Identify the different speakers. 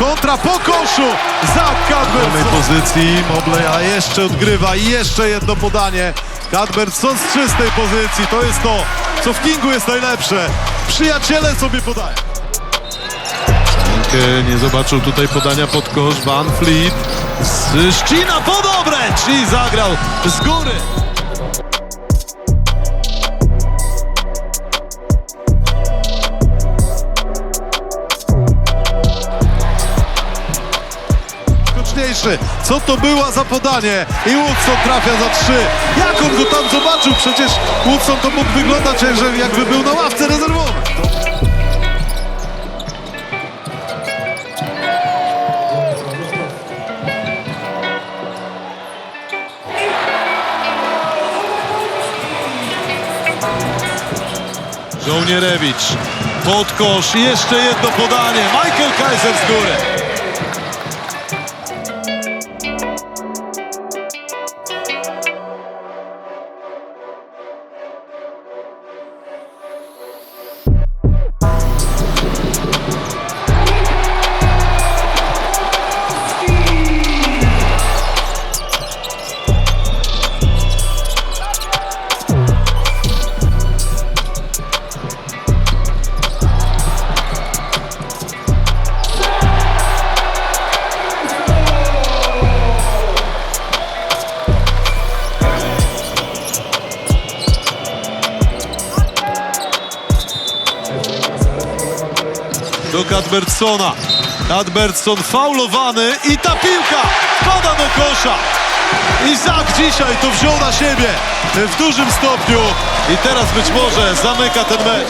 Speaker 1: Kacpra po koszu za
Speaker 2: Mamy
Speaker 1: Cadberson.
Speaker 2: pozycji, Mobley, a jeszcze odgrywa i jeszcze jedno podanie. Cadberson z czystej pozycji, to jest to, co w Kingu jest najlepsze. Przyjaciele sobie podają. Nie zobaczył tutaj podania pod kosz, Van Fleet. Z ścina pod obręcz i zagrał z góry. Skoczniejszy. Co to była za podanie? I Woodson trafia za trzy. Jak on go tam zobaczył? Przecież Woodson to mógł wyglądać, jakby był na ławce rezerwowej. Żołnierewicz pod kosz, jeszcze jedno podanie. Michael Kaiser z góry. Do Cadbertsona. Cadbertson faulowany i ta piłka pada do kosza. Izak dzisiaj to wziął na siebie w dużym stopniu i teraz być może zamyka ten
Speaker 3: mecz?